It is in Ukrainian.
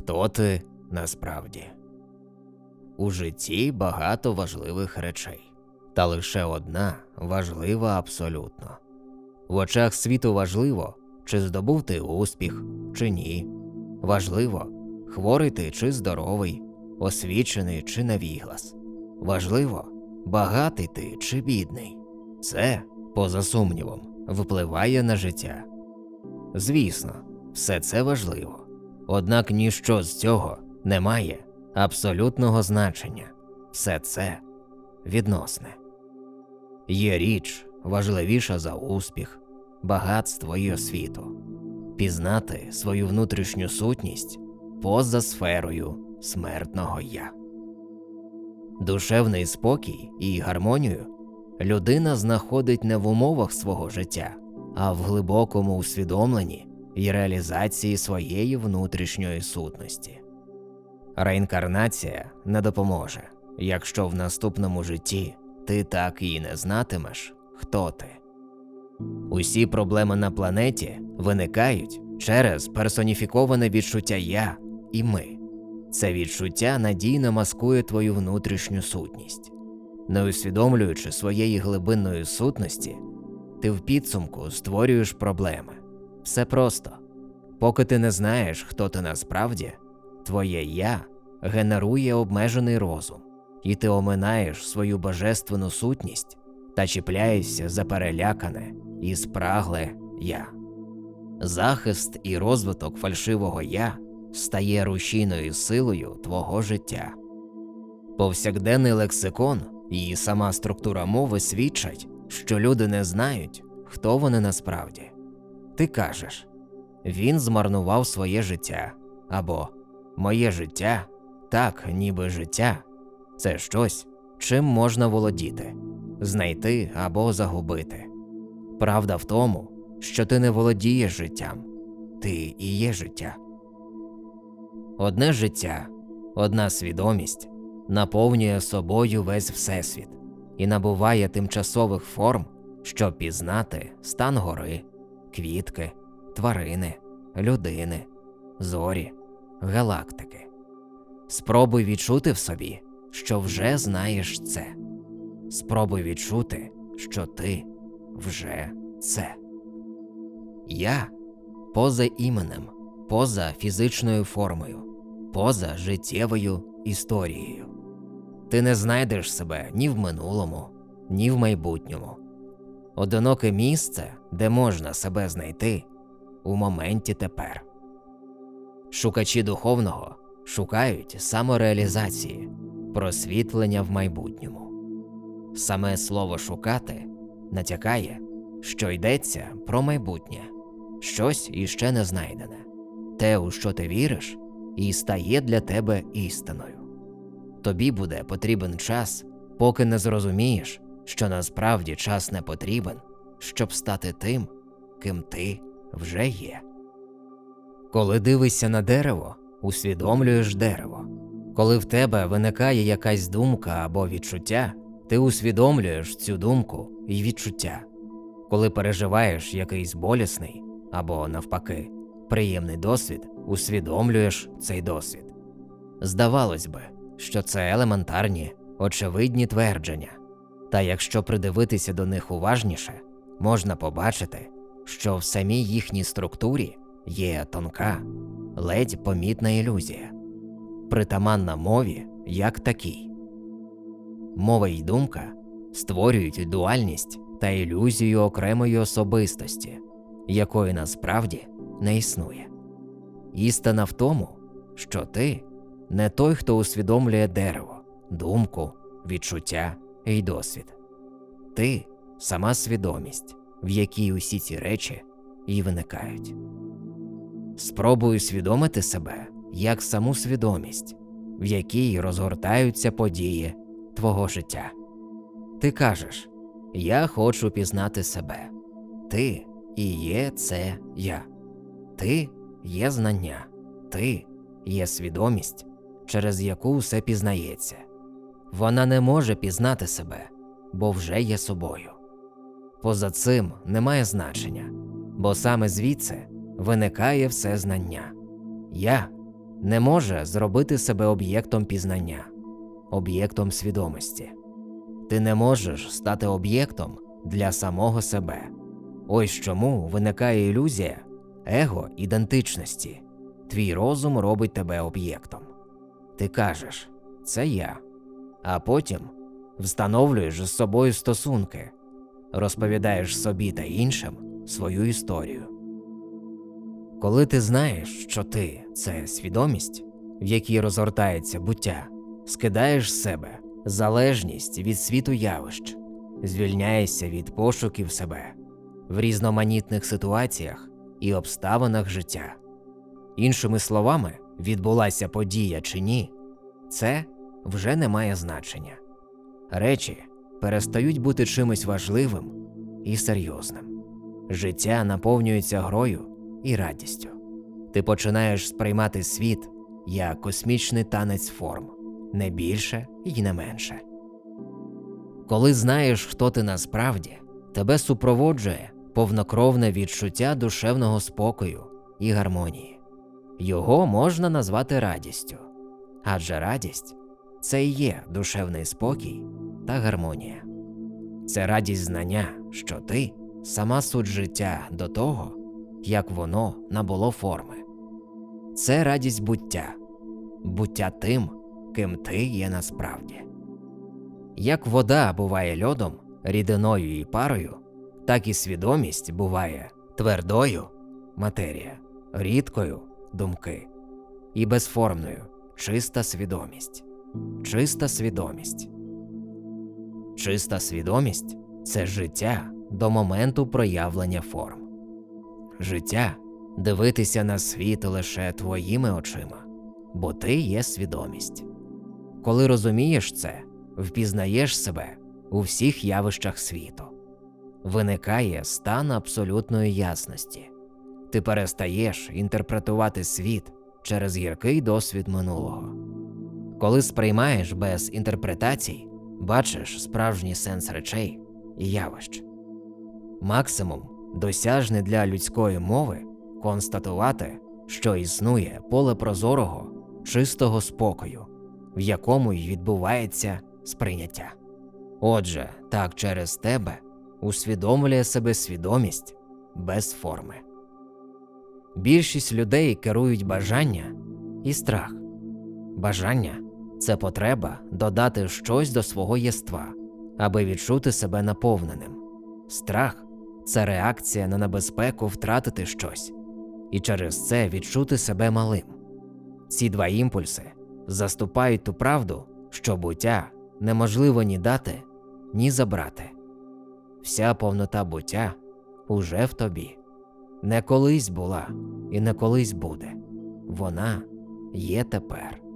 хто ти насправді. У житті багато важливих речей, та лише одна важлива абсолютно. В очах світу важливо, чи здобув ти успіх, чи ні. Важливо, хворий ти чи здоровий, освічений чи навіглас. Важливо, багатий ти чи бідний. Це, поза сумнівом, впливає на життя. Звісно, все це важливо. Однак ніщо з цього не має абсолютного значення. Все це відносне. Є річ важливіша за успіх, багатство і освіту, пізнати свою внутрішню сутність поза сферою смертного я. Душевний спокій і гармонію людина знаходить не в умовах свого життя, а в глибокому усвідомленні і реалізації своєї внутрішньої сутності. Реінкарнація не допоможе, якщо в наступному житті ти так і не знатимеш, хто ти. Усі проблеми на планеті виникають через персоніфіковане відчуття я і ми. Це відчуття надійно маскує твою внутрішню сутність. Не усвідомлюючи своєї глибинної сутності, ти в підсумку створюєш проблеми. Все просто. Поки ти не знаєш, хто ти насправді, твоє я генерує обмежений розум, і ти оминаєш свою божественну сутність та чіпляєшся за перелякане і спрагле я. Захист і розвиток фальшивого я стає рушійною силою твого життя. Повсякденний лексикон і сама структура мови свідчать, що люди не знають, хто вони насправді. Ти кажеш він змарнував своє життя або моє життя так, ніби життя це щось, чим можна володіти, знайти або загубити. Правда в тому, що ти не володієш життям, ти і є життя. Одне життя, одна свідомість наповнює собою весь Всесвіт і набуває тимчасових форм, щоб пізнати стан гори, квітки, тварини, людини, зорі, галактики. Спробуй відчути в собі, що вже знаєш це. Спробуй відчути, що ти вже це. Я поза іменем, поза фізичною формою, поза життєвою історією. Ти не знайдеш себе ні в минулому, ні в майбутньому. Одиноке місце, де можна себе знайти у моменті тепер. Шукачі духовного шукають самореалізації, просвітлення в майбутньому. Саме слово шукати натякає, що йдеться про майбутнє, щось іще не знайдене, те, у що ти віриш, і стає для тебе істиною. Тобі буде потрібен час, поки не зрозумієш, що насправді час не потрібен, щоб стати тим, ким ти вже є. Коли дивишся на дерево, усвідомлюєш дерево. Коли в тебе виникає якась думка або відчуття, ти усвідомлюєш цю думку і відчуття. Коли переживаєш якийсь болісний або, навпаки, приємний досвід, усвідомлюєш цей досвід. Здавалось би, що це елементарні, очевидні твердження, та якщо придивитися до них уважніше, можна побачити, що в самій їхній структурі є тонка, ледь помітна ілюзія, притаманна мові як такій. Мова й думка створюють дуальність та ілюзію окремої особистості, якої насправді не існує. Істина в тому, що ти не той, хто усвідомлює дерево, думку, відчуття і досвід. Ти сама свідомість, в якій усі ці речі і виникають. Спробуй усвідомити себе як саму свідомість, в якій розгортаються події твого життя. Ти кажеш Я хочу пізнати себе. Ти і є це я. Ти є знання, ти є свідомість, через яку все пізнається. Вона не може пізнати себе, бо вже є собою. Поза цим немає значення, бо саме звідси виникає все знання. Я не може зробити себе об'єктом пізнання, об'єктом свідомості. Ти не можеш стати об'єктом для самого себе. Ось чому виникає ілюзія его ідентичності. Твій розум робить тебе об'єктом. Ти кажеш це я, а потім встановлюєш з собою стосунки, розповідаєш собі та іншим свою історію. Коли ти знаєш, що ти це свідомість, в якій розгортається буття, скидаєш з себе залежність від світу явищ, звільняєшся від пошуків себе в різноманітних ситуаціях і обставинах життя. Іншими словами, відбулася подія чи ні, це вже не має значення. Речі перестають бути чимось важливим і серйозним. Життя наповнюється грою і радістю. Ти починаєш сприймати світ як космічний танець форм, не більше і не менше. Коли знаєш, хто ти насправді, тебе супроводжує повнокровне відчуття душевного спокою і гармонії. Його можна назвати радістю, адже радість це і є душевний спокій та гармонія. Це радість знання, що ти сама суть життя до того, як воно набуло форми. Це радість буття, буття тим, ким ти є насправді. Як вода буває льодом, рідиною і парою, так і свідомість буває твердою матерія, рідкою думки і безформною чиста свідомість. Чиста свідомість. Чиста свідомість це життя до моменту проявлення форм. Життя дивитися на світ лише твоїми очима, бо ти є свідомість. Коли розумієш це, впізнаєш себе у всіх явищах світу. Виникає стан абсолютної ясності. Ти перестаєш інтерпретувати світ через гіркий досвід минулого. Коли сприймаєш без інтерпретацій, бачиш справжній сенс речей і явищ. Максимум, досяжний для людської мови, констатувати, що існує поле прозорого, чистого спокою, в якому й відбувається сприйняття. Отже, так через тебе усвідомлює себе свідомість без форми. Більшість людей керують бажання і страх. Бажання це потреба додати щось до свого єства, аби відчути себе наповненим. Страх це реакція на небезпеку втратити щось і через це відчути себе малим. Ці два імпульси заступають ту правду, що буття неможливо ні дати, ні забрати. Вся повнота буття уже в тобі. Не колись була і не колись буде. Вона є тепер.